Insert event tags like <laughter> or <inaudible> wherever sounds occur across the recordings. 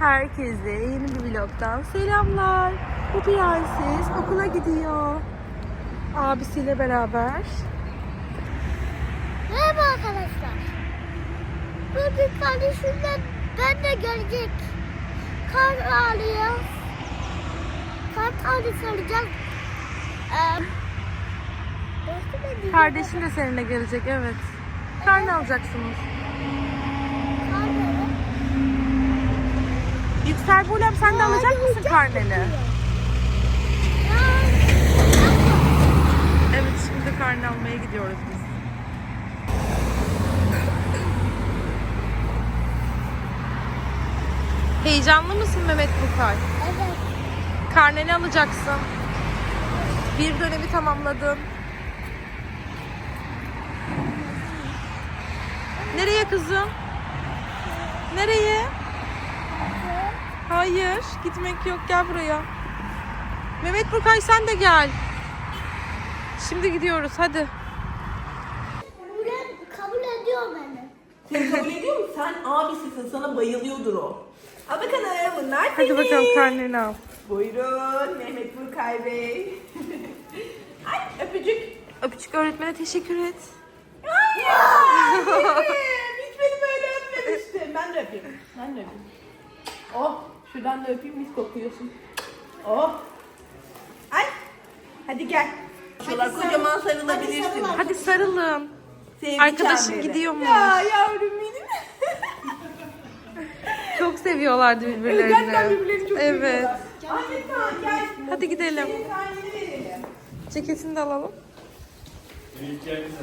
Herkese yeni bir vlogdan selamlar. Bu prenses okula gidiyor. Abisiyle beraber. Merhaba arkadaşlar. Bugün kardeşimle ben de gelecek. Kar ağrıyor. Kar tanesi alacağım. Ee, ne? Kardeşin de seninle gelecek evet. Karne alacaksınız. Kar böyle. Yüksel Bulem sen de alacak mısın karneni? Evet şimdi karne almaya gidiyoruz biz. Heyecanlı mısın Mehmet Bukay? Evet. Karneni alacaksın. Bir dönemi tamamladın. Nereye kızım? Nereye? Hayır, gitmek yok. Gel buraya. Mehmet Burkay sen de gel. Şimdi gidiyoruz. Hadi. Buraya kabul ediyor beni. Seni kabul ediyor mu? Sen abisisin. Sana bayılıyordur o. Al bakalım bunlar Hadi senin. bakalım karneni al. Buyurun Mehmet Burkay Bey. <laughs> Ay öpücük. Öpücük öğretmene teşekkür et. Ay ya. <laughs> Hiç beni böyle öpmemiştin. Ben de öpeyim. Ben de öpeyim. Oh şuradan da öpeyim mis kokuyorsun. Oh. Ay. Hadi gel. Şuralar kocaman sarılabilirsin. Hadi sarılın. Sevgi Arkadaşın çemberi. gidiyormuş. Ya yavrum benim. <laughs> Çok seviyorlardı birbirlerini. Gerçekten birbirlerini çok Evet. seviyorlar. Tamam gel. Hadi gidelim. Ceketini de alalım.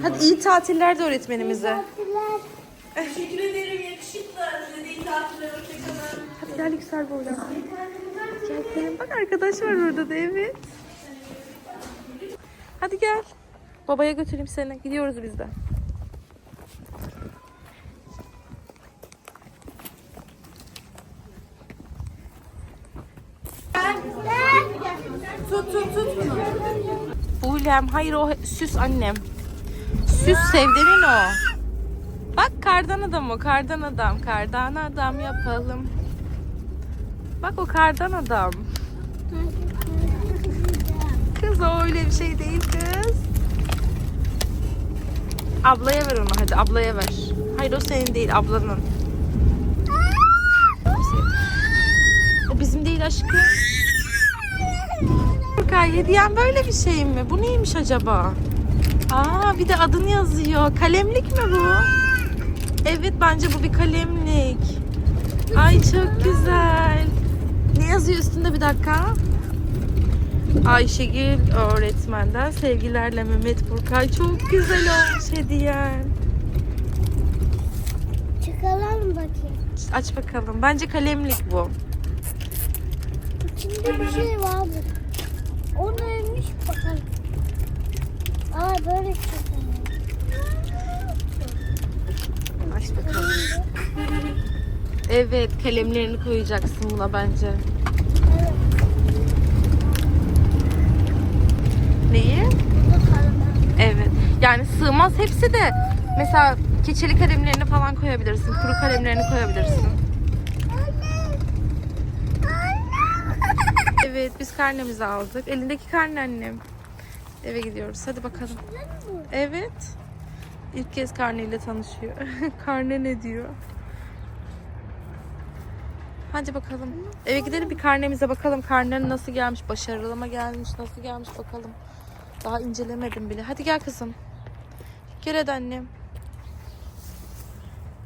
Hadi iyi tatiller de öğretmenimize. Tatiller. Teşekkür ederim yakışıklı. Size de iyi tatiller. Hoşçakalın. Hadi gel Yüksel Boyla. Gel gelin bak arkadaş var orada da evet. Hadi gel. Babaya götüreyim seni. Gidiyoruz biz de. Tut tut tut bunu. Hayır o süs annem. Süs sevdenin o. Bak kardan adam o kardan adam. Kardan adam yapalım. Bak o kardan adam. Kız o öyle bir şey değil kız. Ablaya ver onu hadi ablaya ver. Hayır o senin değil ablanın. O bizim değil aşkım. Burkay hediyen böyle bir şey mi? Bu neymiş acaba? Aa bir de adın yazıyor. Kalemlik mi bu? Evet bence bu bir kalemlik. Ay çok güzel. Ne yazıyor üstünde bir dakika? Ayşegül öğretmenden sevgilerle Mehmet Burkay. Çok güzel olmuş hediyen. Çıkalım bakayım. Aç bakalım. Bence kalemlik bu. İçinde bir şey var mı? O neymiş bakalım. Aa böyle çıkalım. Aç bakalım. Evet kalemlerini koyacaksın buna bence. Neyi? Evet. Yani sığmaz hepsi de. Mesela keçeli kalemlerini falan koyabilirsin. Kuru kalemlerini koyabilirsin. Evet biz karnemizi aldık. Elindeki karne annem. Eve gidiyoruz. Hadi bakalım. Evet. İlk kez karneyle tanışıyor. <laughs> Karne ne diyor? Hadi bakalım. Eve gidelim bir karnemize bakalım. Karnen nasıl gelmiş? Başarılı mı gelmiş? Nasıl gelmiş bakalım. Daha incelemedim bile. Hadi gel kızım. Gel hadi annem.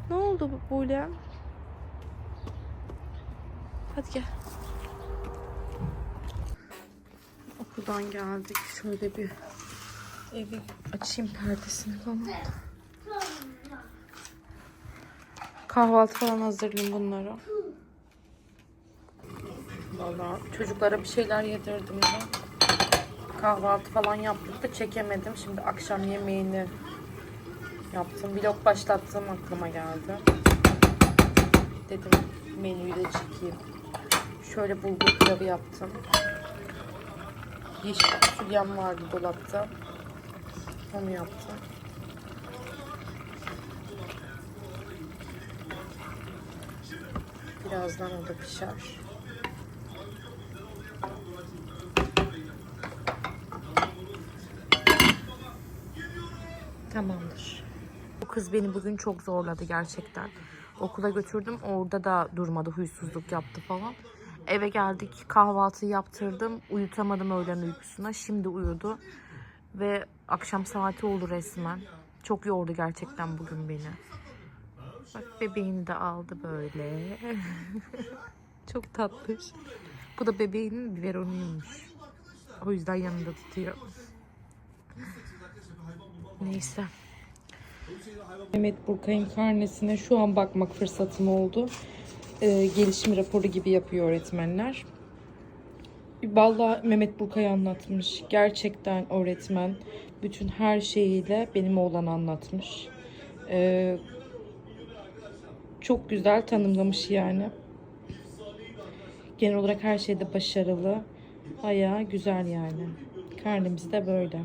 Ne oldu bu Bulem? Hadi gel. Okuldan geldik. Şöyle bir evi açayım perdesini falan. Kahvaltı falan hazırlayayım bunlara. Valla çocuklara bir şeyler yedirdim ya. Kahvaltı falan yaptık da çekemedim. Şimdi akşam yemeğini yaptım. Vlog başlattığım aklıma geldi. Dedim menüyü de çekeyim. Şöyle bulgur pilavı yaptım. Yeşil fasulyem vardı dolapta. Onu yaptım. Birazdan o da pişer. Tamamdır. Bu kız beni bugün çok zorladı gerçekten. Okula götürdüm. Orada da durmadı. Huysuzluk yaptı falan. Eve geldik. Kahvaltı yaptırdım. Uyutamadım öğlen uykusuna. Şimdi uyudu. Ve akşam saati oldu resmen. Çok yordu gerçekten bugün beni. Bak bebeğini de aldı böyle. <laughs> Çok tatlış. Bu da bebeğinin biberonuymuş. O yüzden yanında tutuyor. Neyse. Mehmet Burkay'ın karnesine şu an bakmak fırsatım oldu. Ee, gelişim raporu gibi yapıyor öğretmenler. Vallahi Mehmet Burkay anlatmış. Gerçekten öğretmen bütün her şeyiyle benim oğlan anlatmış. Ee, çok güzel tanımlamış yani. Genel olarak her şeyde başarılı. Bayağı güzel yani. Karnemiz de böyle.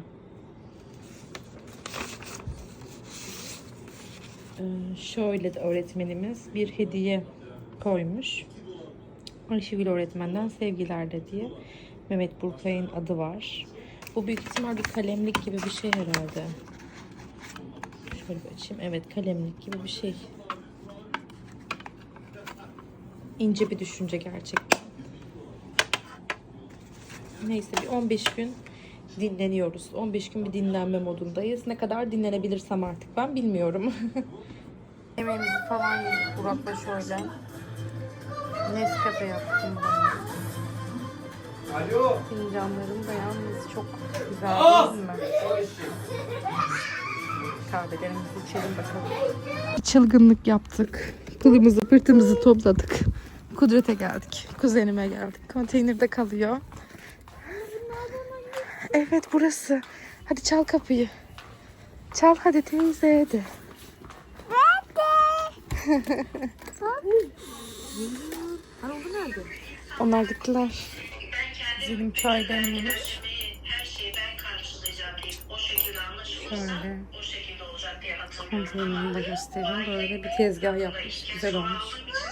Şöyle de öğretmenimiz bir hediye koymuş. Ayşegül öğretmenden sevgiler de diye. Mehmet Burkay'ın adı var. Bu büyük ihtimal bir kalemlik gibi bir şey herhalde. Şöyle bir açayım. Evet kalemlik gibi bir şey. İnce bir düşünce gerçekten. Neyse bir 15 gün dinleniyoruz. 15 gün bir dinlenme modundayız. Ne kadar dinlenebilirsem artık ben bilmiyorum. <laughs> Yemeğimizi falan yedik Burak'la şöyle. Nescafe yaptım bana. Alo. Fincanlarım da yalnız çok güzel değil mi? Kahvelerimizi içelim bakalım. Çılgınlık yaptık. Pılımızı pırtımızı topladık. Kudret'e geldik. Kuzenime geldik. Konteynerde kalıyor. Evet burası. Hadi çal kapıyı. Çal hadi teyze hadi. Onlar gittiler. Bizim çay demlemiş. her şeyi ben karşılayacağım deyip o şekilde anlaşılırsa Şöyle. o şekilde olacak diye hatırlıyorum. Konteynerini de göstereyim. Böyle bir tezgah yapmış. Güzel olmuş.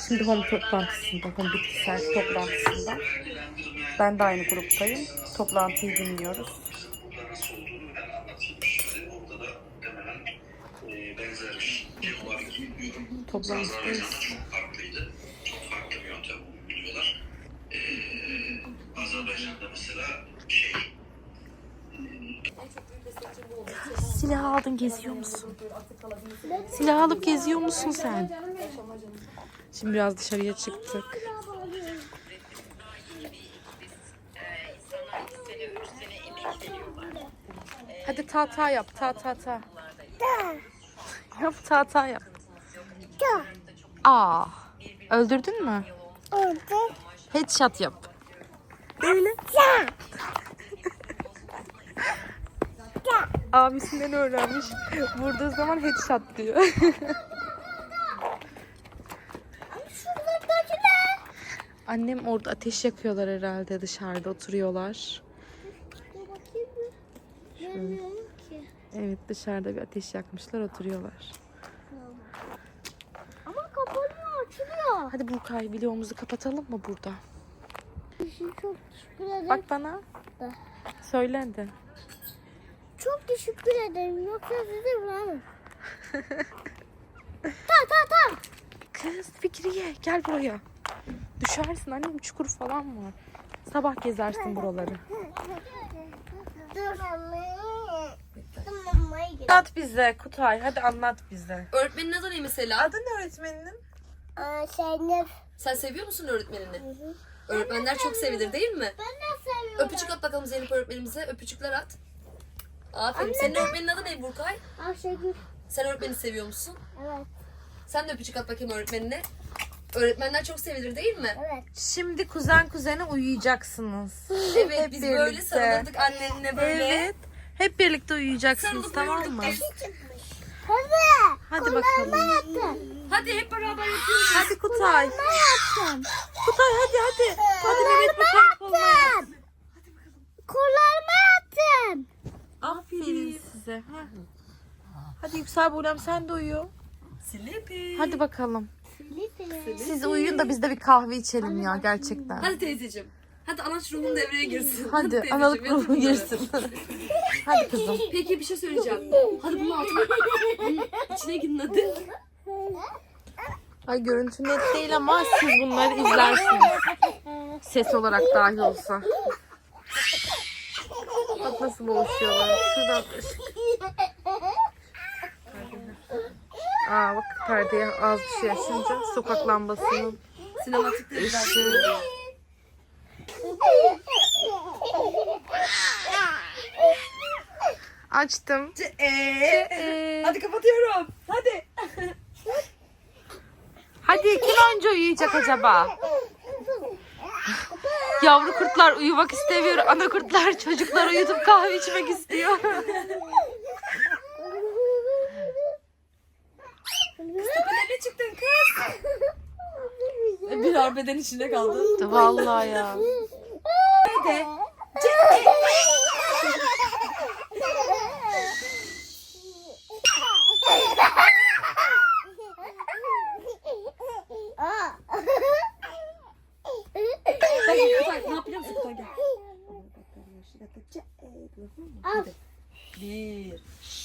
Şimdi home toplantısında, home bitkisel toplantısında. Ben de aynı gruptayım. Toplantıyı dinliyoruz. Burada nasıl olduğunu ben anlatılmıştı. Orada da muhtemelen e, benzer konular gibi biliyorum. Toplantıdayız. Azerbaycan'da çok farklıydı. Çok farklı bir yöntem uyguluyorlar. E, Azerbaycan'da mesela şey Silah aldın geziyor musun? Silah alıp geziyor musun sen? Şimdi biraz dışarıya çıktık. Hadi ta ta yap ta ta ta. Yap ta ta yap. Aa. Öldürdün mü? Orada. Headshot yap. Böyle. Abisinden öğrenmiş. Vurduğu zaman headshot diyor. <laughs> Annem orada ateş yakıyorlar herhalde dışarıda oturuyorlar. Ki. Evet dışarıda bir ateş yakmışlar oturuyorlar. Ama kapanıyor açılıyor. Hadi Burkay videomuzu kapatalım mı burada? Ederim. Bak bana. Söyle hadi. Çok teşekkür ederim. Yoksa sizi vuramam. ta ta ta. Kız Fikriye gel buraya. Düşersin annem çukur falan var. Sabah gezersin buraları. Dur Anlat bize Kutay hadi anlat bize. Öğretmenin adı ne mesela? Adın öğretmeninin? Aa, Zeynep. Sen seviyor musun öğretmenini? Öğretmenler çok sevilir değil mi? Ben de seviyorum. Öpücük at bakalım Zeynep öğretmenimize. Öpücükler at. Aferin. Senin öğretmenin adı ne Burkay? Ayşegül. Sen öğretmeni seviyor musun? Evet. Sen de öpücük at bakayım öğretmenine. Öğretmenler çok sevilir değil mi? Evet. Şimdi kuzen kuzene uyuyacaksınız. <laughs> Evet Hep biz böyle birlikte. sarılırdık annenle böyle. Evet. Hep birlikte uyuyacaksınız Sarılıp tamam uyurduk mı? biz. Hadi. Hadi bakalım. Hadi hep beraber yapıyoruz. Hadi Kutay. Kutay hadi hadi. Hadi Mehmet Kutay koluna yap. Kollarımı yaptım. Aferin size. Ha. Hadi Yüksel Buğrem sen de uyu. Sleepy. Hadi bakalım. Siz uyuyun da biz de bir kahve içelim ya gerçekten. Hadi teyzeciğim. Hadi anaç ruhun devreye girsin. Hadi teyzeciğim, analık yatır ruhu bunları. girsin. Hadi kızım. Peki bir şey söyleyeceğim. Hadi bunun altına. İçine girin hadi. Ay görüntü net değil ama siz bunları izlersiniz. Ses olarak dahil olsa. Bak nasıl boğuşuyorlar. Şuradan Aa bak perdeye az bir şey açınca sokak lambasının Sinematikte ışığı. Açtım. Ee, hadi kapatıyorum. Hadi. Hadi kim önce uyuyacak acaba? Yavru kurtlar uyumak istemiyor. Ana kurtlar çocuklar uyutup kahve içmek istiyor. <laughs> Nereye çıktın kız? <laughs> Bir arbeden içinde kaldı. Vallahi ya. Hadi. Al. Bir.